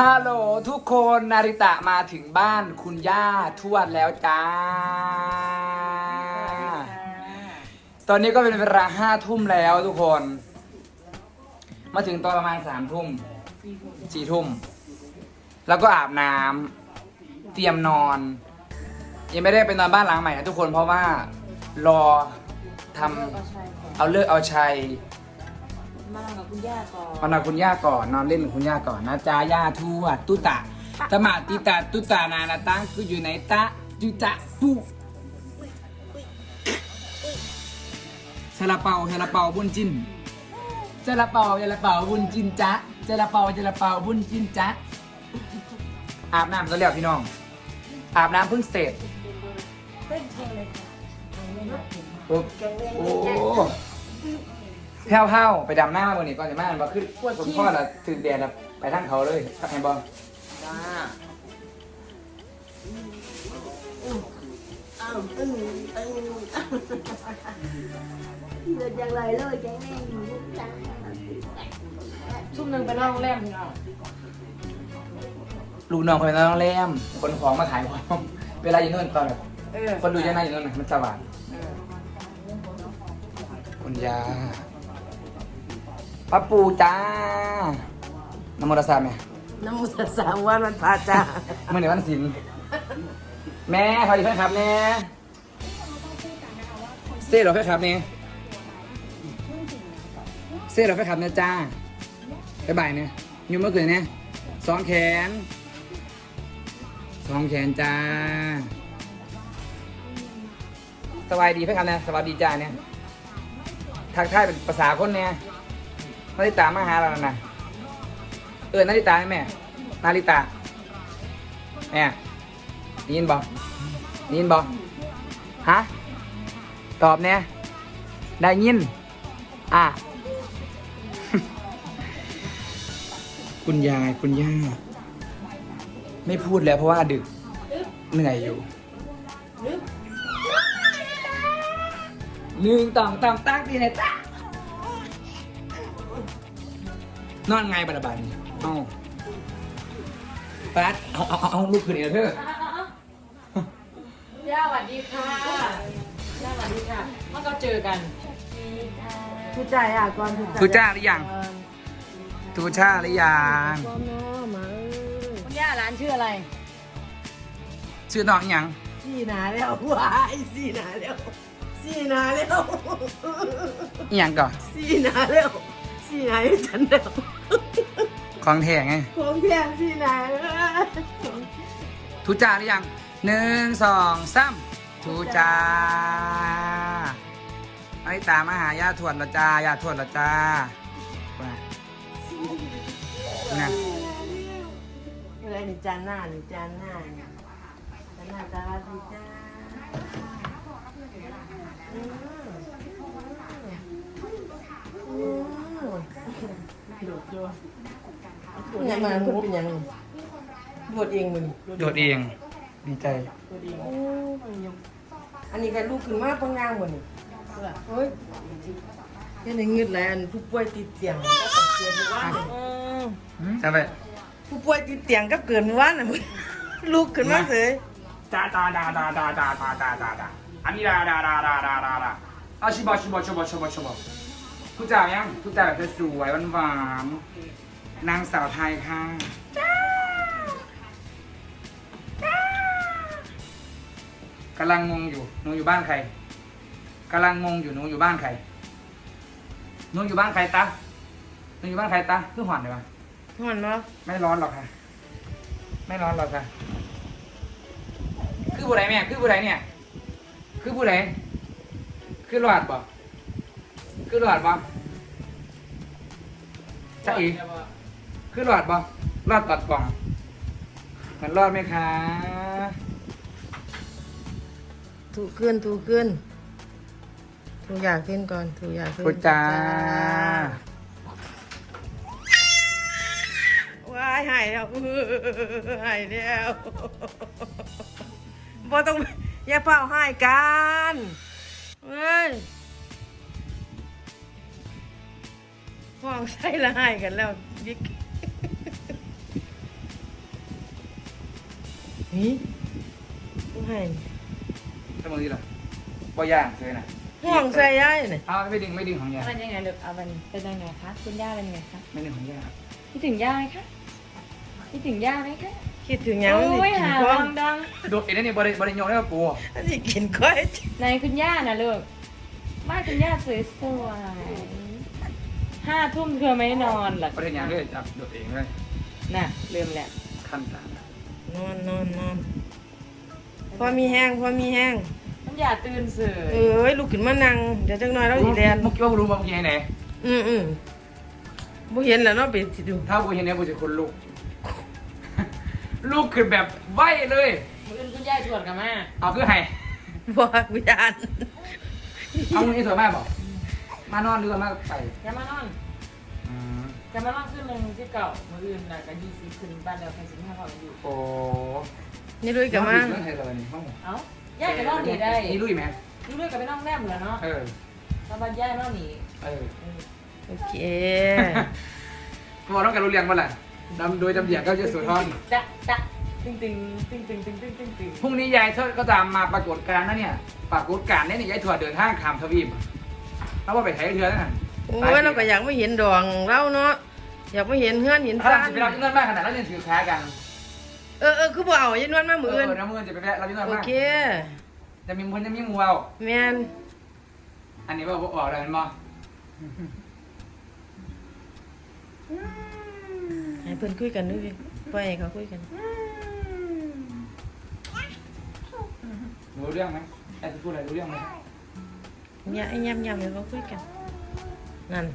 ฮัลโหลทุกคนนาริตะมาถึงบ้านคุณย่าทวดแล้วจ้า ตอนนี้ก็เป็นเวลาห้าทุ่มแล้วทุกคน มาถึงตอนประมาณสามทุ่มสี่ทุ่ม แล้วก็อาบน้ำเตรียมนอน ยังไม่ได้ไปนอนบ้านหลังใหม่นะทุกคนเพราะว่ารอทำเอาเลิกเอาชัย มากับคุณย่าก่อนมานอนคุณย่าก่อนนอนเล่นกับคุณย่าก่อนนะจ้าย่าทวดตุตะตะหมาติตาตุตานานาตังคืออยู่ไหนตะจุจะปุซาลาเปาซาลาเปาบุญจินซาลาเปาซาลาเปาบุญจินจ๊ะซาลาเปาซาลาเปาบุญจินจ๊ะอาบน้ำก็แล้วพี่น้อง อาบน้ำเพิ่งเสร็จเต้นเพลงเลยค่ะปุ๊บโอ้ แพ้วเผาไปดำหน้ามาบนนี้ก่อนจะมาบ่ขึ้นผมพ่อละตื่นแดดละไปทางเขาเลยครับแฮมบอลจ้าอ้าวตึ้งตึ้งเดินอย่างไรเลยแกแม่อยู่จ้าทุ่มหนึ่งไปนอนโรงแรมพี่น้องลูกน้องคนนั้นต้องเล่มคนของมาขายของเวลาอยู่นู่นตอนแบบเออคนดูยังไงอยู่นู่นน่ะมันสว่างเออคุณยา ป้าปูจ้าน้ำมันต์สาไหมน้ำมุสสามวันมันพาจ้าเมื่อไหร่วันศิลป์แม่ขอดีเพื่อนครับแม่เซ่เหรอเพื่อนครับเนี่ยเซ่เหรอเพื่อนครับเนี่ยจ้าบ๊ายบายเนี่ยยุ่งเมื่อคืนเนี่ยสองแขนสองแขนจ้าสบายดีเพื่อนครับเนี่ยสวัสดีจ้าเนี่ยทักทายเป็นภาษาคนเนี่ย นาริตามาหาเราแล้วนะเออนาริตาไหมแม่นาริตาแม่ได้ยินบอกได้ยินบอกฮะตอบเนี่ยได้ยิน อะ คุณยายคุณย่า ไม่พูดแล้วเพราะว่าดึก เหนื่อยอยู่หนึ่งต่องต่องตั้งตีไหนตั้ง นอนไงบัดบัดนี่เอาปัดเอาเอาเอาเอาลูกขึ้นอีกแล้วเถอะย่าสวัสดีค่ะย่าสวัสดีค่ะมันก็เจอกันทุกใจอะก่อนทุกใจทูจ้าหรือยังทูชาหรือยังพ่อน้อมาคุณย่าร้านชื่ออะไร ชื่อน้องอิหยังสี่หนาแล้วว้ายสี่หนาแล้วสี่หนาแล้วอิหยังก่อนสี่หนาแล้ว สี่หนาให้ฉันแล้วของแท้ไง ของแพงสี่หนาแล้วทูจ้าหรือยังหนึ่งสองสามทูจ้าไอ้ตามมาหาญาทวดละจ้าญาทวดละจ้าว่านะอะไรนี่จานหน้านี่จานหน้านี่จานหน้าจานดีจ้าอืมอืม โดดจัวยังมาคุณเป็นยังโดดเองมึงโดดเอง ดีใจโดดเองอันนี้ก็ลูกขึ้นมาพังงางหมดนี่เฮ้ยยังไงเงืดแล้วอันผู้ป่วยติดเตียงก็ต้องเกินเมื่อวานนี่จะไปผู้ป่วยติดเตียงก็เกินเมื่อวานน่ะมึงลูกขึ้นมาเสยจ้าจ้าจ้าจ้าจ้าจ้าจ้าจ้าจ้าจ้าอันนี้ดาดาดาดาดาดาดาเอาชิบะชิบะชิบะชิบะชิบะ ทุกจ่ายังทุกจ่าแบบสวยหวานหวานๆนางสาวไทยค่ะกำลังงงอยู่หนูอยู่บ้านใครกำลังงงอยู่หนูอยู่บ้านใครหนูอยู่บ้านใครตาหนูอยู่บ้านใครตาเพื่อหอนเลยวะหอนมาไม่ร้อนหรอกค่ะ ไม่ร้อนหรอกค่ะ คือผู้ใดแม่คือผู้ใดเนี่ย คือผู้ใดคือหลอดบ่ คือหลอดบ่จะอีคือหลอดบ่หลอดตัดกล่องมันรอดไหมคะถูกขึ้นถูกขึ้น ถูกอยากขึ้นก่อน ถูกอยากขึ้นพุจ้าว้ายหายแล้วอื้อหายแล้วบ่ต้องอย่าเฝ้าหายกันเฮ้ย ห้องใส่ละหายกันแล้วบิ๊กนี่ผู้ให้สมองดีเหรอบ่ย่างเลยนะห่วงใส่ย้ายนี่เอาไม่ดึงไม่ดึงของยาเป็นยังไงลูกเอาเป็นเป็นยังไงคะคุณย่าเป็นยังไงคะไม่ดึงของยาคิดถึงย่าไหมคะคิดถึงย่าไหมคะคิดถึงหยังโอ้ยกินหาก้อดันงดังโดดเอ็นนี่บริบริโยงได้ป่ะปูอันนี้กินก้อยๆในคุณย่านะลูกบ้านคุณย่าสวยสวยๆ ห้าทุ่มเธอไม่นอนเหรอบริโยงด้วยจับโดดเองเลยน่ะลืมแหละขั้นตามนอนนอนนอนพอมีแห้งพอมีแห้งมันอย่าตื่นเสือเอ้ยลุกขึ้นมานั่งเดี๋ยวจักหน่อยเราสิแลนเมื่อกี้ว่ารู้มาเมื่อกี้ไหนอืมอืมบ่เห็นแล้วเนาะไปสิดูถ้ากูเห็นเนี่ยกูจะคนลูกลูกคือแบบไหวเลยมืออื่นคุณย่าชวนกันมาเอาคือไห้บ่กูยานเอามือนี้สวยมากบอก มานอนหรือว่ามาไปแกมานอนแกมานอนขึ้นหนึ่งที่เก่ามืออื่นน่ะก็ยี่สิบขึ้นบ้านเดียวใครสิบห้าพอกันอยู่ โอ้นี่ด้วยกับมาเรื่องไทยเลยนี่ห้องเอ้าย่าจะนอนหนีได้นี่ลุยไหมนี่ด้วยกับไปนอนแนมเหรอเนาะเออถ้าบ้านย่านอนหนีเออโอเค พอต้องการรู้เรียงมาแหละดำโดยดำเดียก็จะสุดทอนจ๊ะจ๊ะตึงตึงตึงตึงตึงตึงตึงตึงพรุ่งนี้ยายเธอก็ตามมาปรากฏการณ์นะเนี่ย ปรากฏการณ์เนี่ยยายถั่วเดินทางข้ามทวีป แล้วว่าไปไทยเรือนั่นน่ะโอ้ยเราก็อยากไม่เห็นดองเราเนาะอยากไม่เห็นเฮือนเห็นถ้าซ่าเรานจะไปรับเงินมากขนาดนั้นยังถือแพ้กันเออเออคือบ่เอายันวนมาเอมือออื่นน้ำเงินจะไปแพ้รับเงินโอมากเคจะมีมุนจะมีมูเอาแม่นอันนี้ว่าบอกอะไรมันบ่ให้เพิ่นคุยกันดูดิปล่อยให้เขาคุยกันรู้เรื่องไหมไอ้จะพูดอะไรรู้เรื่องไหม เนี่ยไอ้ยำๆให้เขาคุยกัน นั่น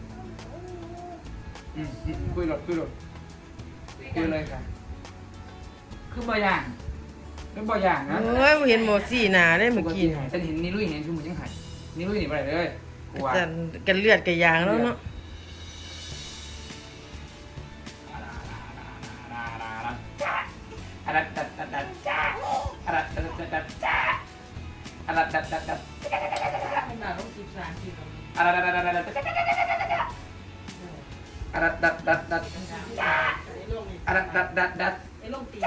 อืมอืมคุยหลดคุยหลดคุยเลยค่ะ คือบ่อย่างคือบ่อย่างนะโอ้ยบ่เห็นหมอสีหน้าได้เมื่อกี้หายแต่เห็นนี่ลุยเห็นชูมือยังหายนี่ลุยหนีไปไหนเลยกลัวแต่กันเลือดกับยางแล้วเนาะอะดัดดัดดัดดัดจ้าอะดัดดัดดัดดัดจ้าอะดัดดัดดัดดัด เป็นแบบต้องจีบสามจีบแบบนี้อะดัดดัดดัดดัดอะดัดดัดดัดดัดจ้อะดัดดัดดัดดัดไอ้ลงตี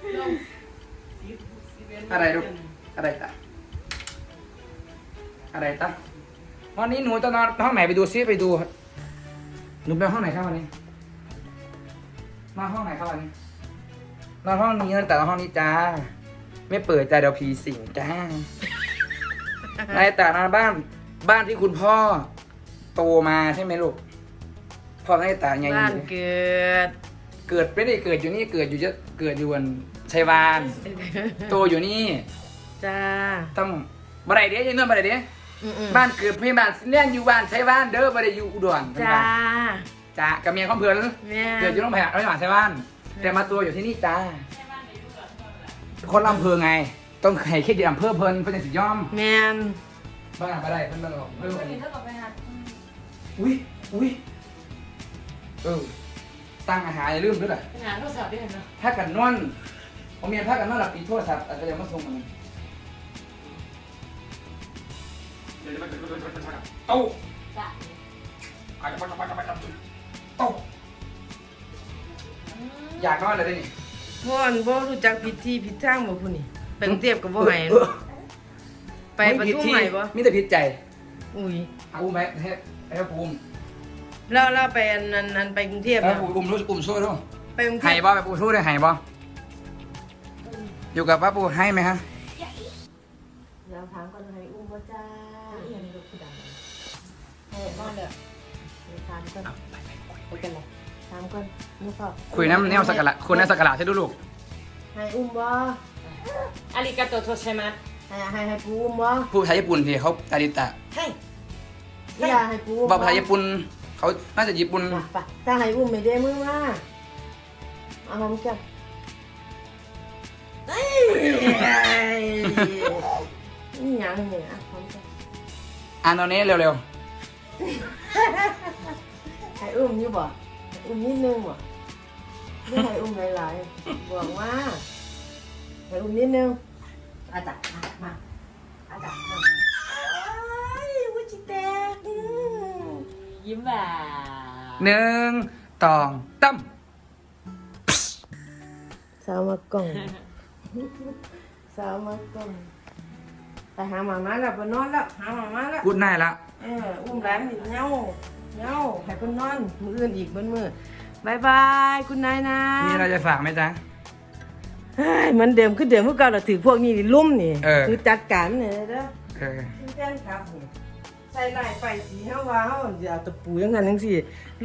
เพื่อนลงสีสีเวนอะไรลูกอะไรตาอะไรตาวันนี้หนูจะนอนห้องไหนไปดูซิไปดู หนูไปห้องไหนครับวันนี้นอนห้องไหนครับวันนี้นอนห้องนี้นะแต่ห้องนี้จ้า ไม่เปิดจ้าเดี๋ยวผีสิงจ้า นายตานอนบ้านบ้านที่คุณพ่อโตมาใช่ไหมลูกพ่อนายตาไงบ้านเกิด เกิดไม่ได้เกิดอยู่นี่เกิดอยู่จะเกิดอยู่บนชัยวานโตอยู่นี่จ้าต้องบันไดเดียวยังเนื่องบันไดเดียวอืมบ้านเกิดพี่บ้านเลี้ยงอยู่บ้านชัยวานเด้อบันไดอยู่อุดรๆจ้าจ้ากับเมียของเพื่อนแม่เกิดอยู่โรงพยาบาลโรงพยาบาลชัยวาน แต่มาตัวอยู่ที่นี่จ้าคนอำเภอไง ต้องให้เครดิตอำเภอเพิ่นเพิ่นจะสิยอมแม่นบ้านบันไดเพิ่นมาหลอกเพิ่นเดี๋ยวเท่ากับไปหาอุ้ยอุ้ยเออตั้งอาหารอย่าลืมด้วยล่ะไปหาโทรศัพท์ด้วยเนาะถ้ากันนอนผมเมียถ้ากันนอนหลับปีโทรศัพท์อาจจะยังไม่ส่งมันเต้าจ้ะอาจจะไปไปไปเต้าอยากนอนเลยได้นี่พ่อนบ่รู้จักผิดที่ผิดทางบ่ผู้นี่ ไปกรุงเทพก็บ่ให้ไปปทุมใหม่บ่มีแต่ผิดใจอุ้ยเอาอุ้มไหมให้ให้ภูมิแล้วเราไปอันนั้นอันไปกรุงเทพให้นะภูมิอุ้มรู้อุ้มสู้ด้วยไปกรุงเทไห้พบ่ไปปูสู้ด้วยไห้บ่อยู่กับป้าปูให้ไหมฮะเดี๋ยวถามก่อนให้อุ้มบ่จ้านี่อันนี้ลูกคือดังเลยให้นอนเด้อเดี๋ยวถามก่อนไปกันเลยถามก่อนนี่ก็คุยน้ำแนวสักการะคุยน้ำสักการะใช่ดูลูกให้อุ้มบ่ อาริกาโตโทเชมัสให้ให้ให้ปูอุ้มบ่ผู้ไทยญี่ปุ่นที่เขาตาดิตะให้อย่าให้ปูบอกภาษาญี่ปุ่น เขาน่าจะญี่ปุ่นไปไปถ้าให้อุ้มไม่ได้มือมาเอาหอมจับเอ้ยนี่หยังเนี่ยหอมจับอ่านตอนนี้เร็วให้อุ้มอยู่บ่ให้อุ้มนิดนึงบ่ไม่ให้อุ้มหลายๆบอกว่า ให้อุ้มนิดนึงอาจับมามาอาจับมาอ้ายวุ้จิแตกอืมยิ้มแบบๆหนึ่งตองตั้มสาวมากล่องสาวมากล่องไปหาหมามาแล้วไปนอนแล้วหาหมามาแล้วพูดง่ายละเอออุ้มหลานนี่เหงาเหงาให้เพิ่นนอนมื้ออื่นอีกเบิ่นมื้อบายบายคุณนายนะ มีอะไรจะฝากไหมจ๊ะ เฮ้ยเหมือนเดิมคือเดิมคือเก่าเราถือพวกนี้ลุ่มนี่เออ คือจัดการเนี่ยเด้อเออคือแจ้งครับนี่ใส่ลายไปสีเฮาว่าเฮาสิเอาตะปูจังซั่นจังซี่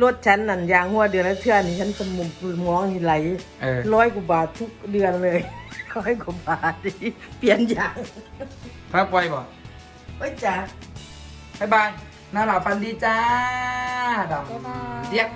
รถฉันนั่นยางหัวเดือนละเทื่อนี่ฉันสมุมปืนมองนี่ไหลเออร้อยกว่าบาททุกเดือนเลยร้อยกว่าบาทนี่เปลี่ยนยางพักปล่อยบ่ไว้จ้ะบ๊ายบายหน้าหล่อฟันดีจ้าดำเรียก